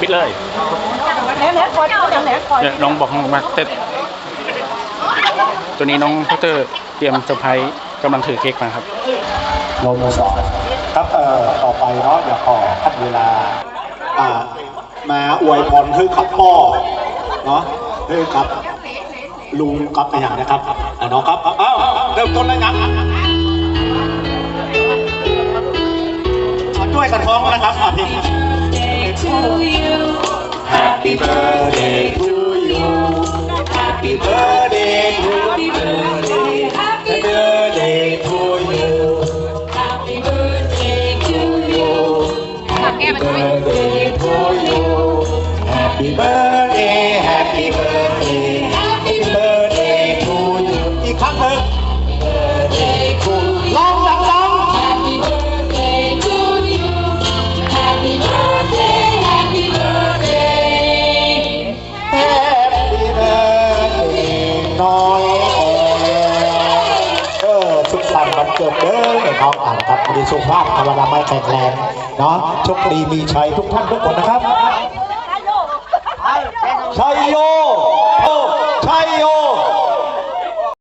ปิดเลยแหนแหนคอยแหนคอยเดี๋ยวน้องบอกน้องมาเต้นตัวนี้น้องพัตเตอร์เตรียมเซอร์ไพรส์กำลังถือเค้กมาครับโลโมสอนครับเอ่อต่อไปเนาะอย่าขอคัดเวลาอ่ามาอวยพรให้ขับพ่อเนาะให้ครับลุงครับอย่างนะครับอ่าน้องครับอ้าวเริ่มต้นแล้วนะ เอาด้วยกันท้องนะครับอ่ะพี่ Happy birthday to you Happy birthday to you Happy birthday to you Happy birthday to you Happy birthday to you Happy birthday Happy birthday Happy birthday to you อีกครั้งหนึ่ง birthday to you ร้องดัง เออสุขสันต์วันเกิดเด้อน้องอ่านครับดีสุขภาพธรรมดาไม่แข็งแรงเนาะโชคดีมีชัยทุกท่านทุกคนนะครับชัยโยชัยโยชัยโย